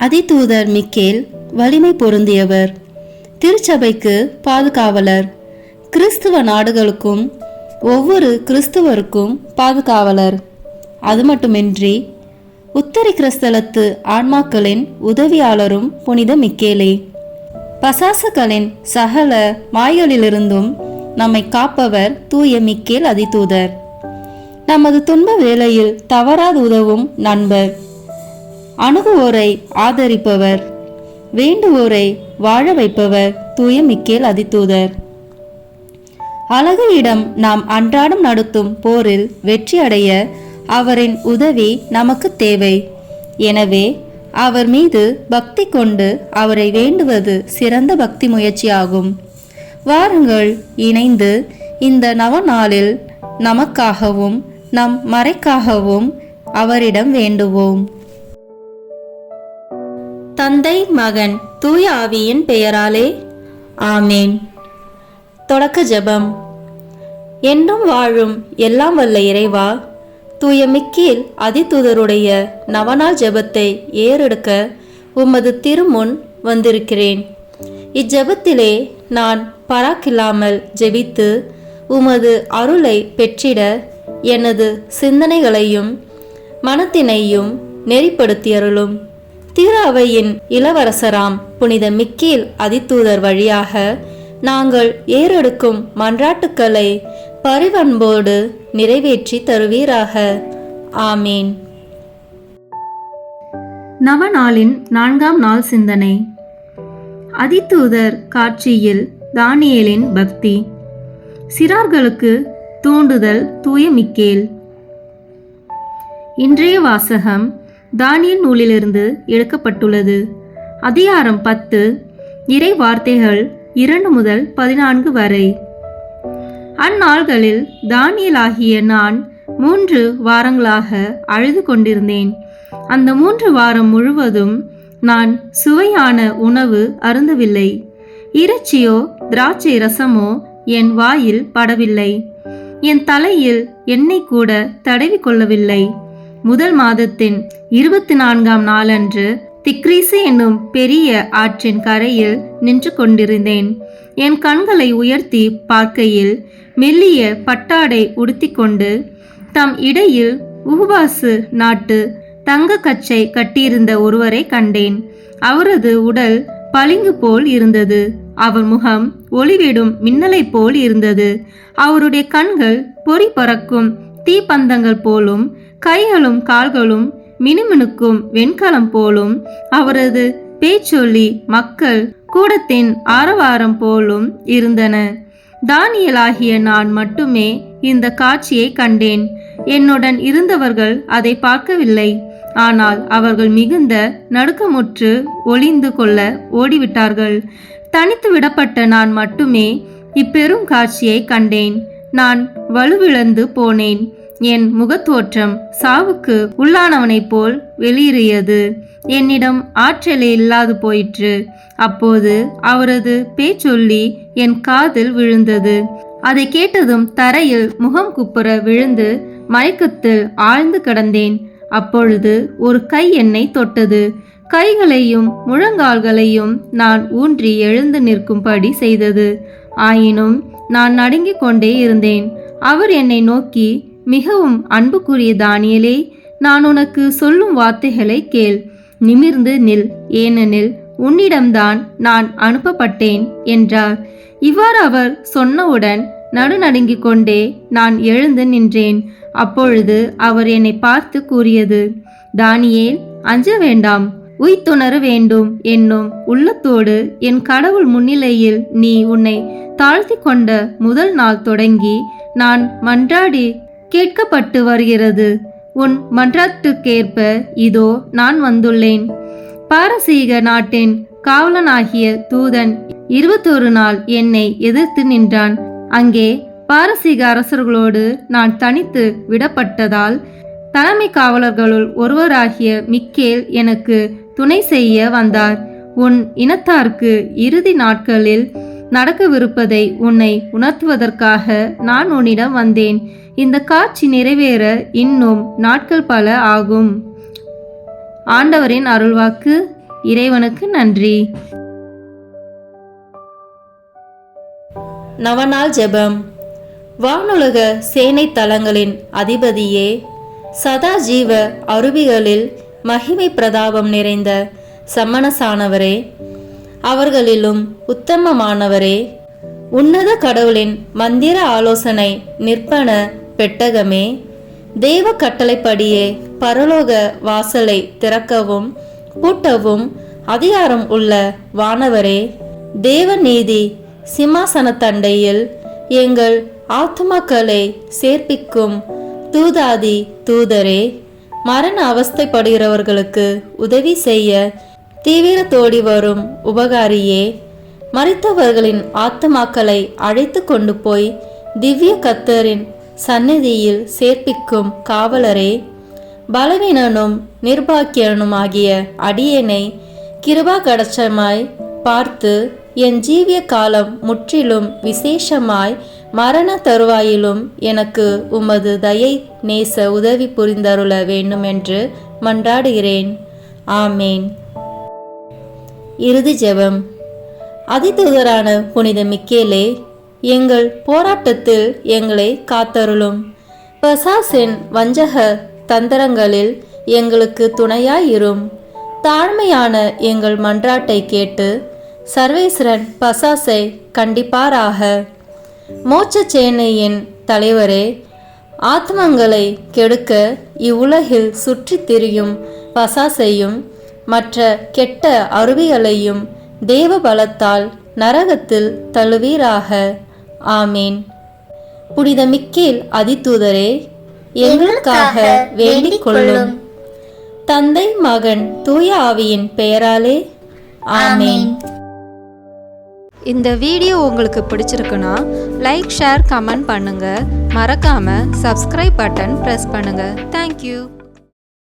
அதிதூதர் Michael வலிமை பொருந்தியவர். திருச்சபைக்கு பாதுகாவலர். கிறிஸ்துவ நாடுகளுக்கும் ஒவ்வொரு கிறிஸ்துவருக்கும் பாதுகாவலர். அது மட்டுமின்றி உத்தரி கிறிஸ்தலத்து ஆன்மாக்களின் உதவியாளரும் புனித மிக்கேலே. பசாசுகளின் சகல மாய்களிலிருந்தும் நம்மை காப்பவர் தூய மிக்கேல் அதிதூதர். நமது துன்ப வேளையில் தவறாது உதவும் நண்பர். அணுகுவோரை ஆதரிப்பவர். வேண்டுவோரை வாழ வைப்பவர் தூய மிக்கேல் அதித்தூதர் அழகையிடம் நாம் அன்றாடம் நடத்தும் போரில் வெற்றி அடைய அவரின் உதவி நமக்கு தேவை. எனவே அவர் மீது பக்தி கொண்டு அவரை வேண்டுவது சிறந்த பக்தி முயற்சியாகும். வாருங்கள் இணைந்து இந்த நவநாளில் நமக்காகவும் நம் மறைக்காகவும் அவரிடம் வேண்டுவோம். தந்தை மகன் தூய ஆவியின் பெயராலே. ஆமேன். தொடக்க ஜெபம். என்றும் வாழும் எல்லாம் வல்ல இறைவா தூய மிக்கேல் அதிதூதருடைய நவநாள் ஜெபத்தை ஏறெடுக்க உமது திருமுன் வந்திருக்கிறேன். இஜெபத்திலே நான் பராக்கில்லாமல் ஜெபித்து உமது அருளை பெற்றிட எனது சிந்தனைகளையும் மனத்தினையும் நெறிப்படுத்தியருளும். திரு அவையின் இளவரசராம் புனித மிக்கேல் அதித்தூதர் வழியாக நாங்கள் ஏறெடுக்கும் மன்றாட்டுக்களை பரிவன்போடு நிறைவேற்றி தருவீராக. ஆமீன். நவநாளின் நான்காம் நாள் சிந்தனை. அதித்தூதர் காட்சியில் தானியேலின் பக்தி. சிறார்களுக்கு தூண்டுதல் தூய மிக்கேல். இன்றைய வாசகம் தானியல் நூலிலிருந்து எடுக்கப்பட்டுள்ளது. அதிகாரம் பத்து. இறை வார்த்தைகள் இரண்டு முதல் பதினான்கு வரை. அந்நாள்களில் தானியலாகிய நான் மூன்று வாரங்களாக அழுது கொண்டிருந்தேன். அந்த மூன்று வாரம் முழுவதும் நான் சுவையான உணவு அருந்தவில்லை. இறைச்சியோ திராட்சை ரசமோ என் வாயில் படவில்லை. என் தலையில் எண்ணெய் கூட தடவி கொள்ளவில்லை முதல் மாதத்தின் இருபத்தி நான்காம் நாளன்று திக்ரீசு என்னும் பெரிய ஆற்றின் கரையில் நின்று கொண்டிருந்தேன். என் கண்களை உயர்த்தி பார்க்கையில் மெல்லிய பட்டாடை உடுத்திக்கொண்டு தம் இடையில் உஹுபாசு நாட்டு தங்க கச்சை கட்டியிருந்த ஒருவரை கண்டேன். அவரது உடல் பளிங்கு போல் இருந்தது. அவர் முகம் ஒளிவிடும் மின்னலை போல் இருந்தது. அவருடைய கண்கள் பொறி பறக்கும் தீப்பந்தங்கள் போலும் கைகளும் கால்களும் மினுமினுக்கும் வெண்கலம் போலும் அவரது பேச்சொல்லி மக்கள் கூடத்தின் ஆரவாரம் போலும் இருந்தன. தானியலாகிய நான் மட்டுமே இந்த காட்சியை கண்டேன். என்னுடன் இருந்தவர்கள் அதை பார்க்கவில்லை. ஆனால் அவர்கள் மிகுந்த நடுக்கமுற்று ஒளிந்து கொள்ள ஓடிவிட்டார்கள். தனித்து விடப்பட்ட நான் மட்டுமே இப்பெரும் காட்சியை கண்டேன். நான் வலுவிழந்து போனேன். என் முகத்தோற்றம் சாவுக்கு உள்ளானவனைப் போல் வெளியேறியது. என்னிடம் ஆற்றலே இல்லாது போயிற்று. அப்போது அவரது பேச்சொல்லி என் காதில் விழுந்தது. அதை கேட்டதும் தரையில் முகம் குப்புற விழுந்து மயக்கத்தில் ஆழ்ந்து கிடந்தேன். அப்பொழுது ஒரு கை என்னை தொட்டது. கைகளையும் முழங்கால்களையும் நான் ஊன்றி எழுந்து நிற்கும்படி செய்தது. ஆயினும் நான் நடுங்கிக் கொண்டே இருந்தேன். அவர் என்னை நோக்கி மிகவும் அன்புக்குரிய தானியலே நான் உனக்கு சொல்லும் வார்த்தைகளை கேள். நிமிர்ந்து நில் ஏனெனில் உன்னிடம்தான் நான் அனுப்பப்பட்டேன் என்றார். இவ்வாறு அவர் சொன்னவுடன் நடுநடுங்கிக் கொண்டே நான் எழுந்து நின்றேன். அப்பொழுது அவர் என்னை பார்த்து கூறியது தானியேல் அஞ்ச வேண்டாம். உய்த்துணர வேண்டும் என்னும் உள்ளத்தோடு என் கடவுள் முன்னிலையில் நீ உன்னை தாழ்த்தி கொண்ட முதல் நாள் தொடங்கி நான் மன்றாடி கேட்கப்பட்டு வருகிறது. உன் மன்றாட்டுக்கேற்ப இதோ நான் வந்துள்ளேன். பாரசீக நாட்டின் காவலனாகிய தூதன் இருபத்தொரு நாள் என்னை எதிர்த்து நின்றான். அங்கே பாரசீக அரசர்களோடு நான் தனித்து விடப்பட்டதால் தலைமை காவலர்களுள் ஒருவராகிய மிக்கேல் எனக்கு துணை செய்ய வந்தார். உன் இனத்தார்க்கு இறுதி நாட்களில் நடக்கவிருப்பதை உன்னை உணர்த்துவதற்காக நான் உன்னிடம் வந்தேன். இந்த காட்சி நிறைவேற இன்னும் நாட்கள் பல ஆகும். ஆண்டவரின் அருள்வாக்கு இறைவனுக்கு நன்றி. நவநாள் ஜெபம். வானுலக சேனை தலங்களின் அதிபதியே சதா ஜீவ அருவிகளில் மகிமை பிரதாபம் நிறைந்த சம்மனசானவரே அவர்களிலும் உத்தமமானவரே உன்னத கடவுளின் மந்திர ஆலோசனை நிற்பன பெட்டகமே. தேவ கட்டளைப்படியே பரலோக வாசலை திறக்கவும் பூட்டவும் அதிகாரம் உள்ள வானவரே தேவ நீதி சிம்மாசனத்தண்டையில் எங்கள் ஆத்மாக்களை சேர்ப்பிக்கும் தூதாதி தூதரே மரண அவஸ்தைப்படுகிறவர்களுக்கு உதவி செய்ய தீவிரத்தோடி வரும் உபகாரியே மறித்தவர்களின் ஆத்மாக்களை அழைத்து கொண்டு போய் திவ்ய கத்தரின் சந்நிதியில் சேர்ப்பிக்கும் காவலரே பலவீனனும் நிர்பாக்கியனுமாகிய அடியேனை கிருபா கடச்சமாய் பார்த்து என் ஜீவிய காலம் முற்றிலும் விசேஷமாய் மரண தருவாயிலும் எனக்கு உமது தயை நேச உதவி புரிந்தருள வேண்டுமென்று மன்றாடுகிறேன். ஆமேன். இறுதி ஜெபம். அதிதூதரான புனித மிக்கேலே எங்கள் போராட்டத்தில் எங்களை காத்தருளும். பசாசின் வஞ்சக தந்திரங்களில் எங்களுக்கு துணையாயிரும். தாழ்மையான எங்கள் மன்றாட்டை கேட்டு சர்வேஸ்வரன் பசாசை கண்டிப்பாராக. மோட்சச்சேனையின் தலைவரே ஆத்மங்களை கெடுக்க இவ்வுலகில் சுற்றித் திரியும் பசாசையும் மற்ற கெட்ட அருவிகளையும் தேவ பலத்தால் நரகத்தில் தழுவீராக. ஆமீன். புனித மிக்கேல் அதிதூதரே எங்களுக்காக வேண்டிக் கொள்ளும் தந்தை மகன் தூய ஆவியின் பெயராலே ஆமீன். இந்த வீடியோ உங்களுக்கு பிடிச்சிருக்குன்னா லைக் ஷேர் கமெண்ட் பண்ணுங்க. மறக்காம சப்ஸ்கிரைப் பட்டன் ப்ரெஸ் பண்ணுங்க. Thank you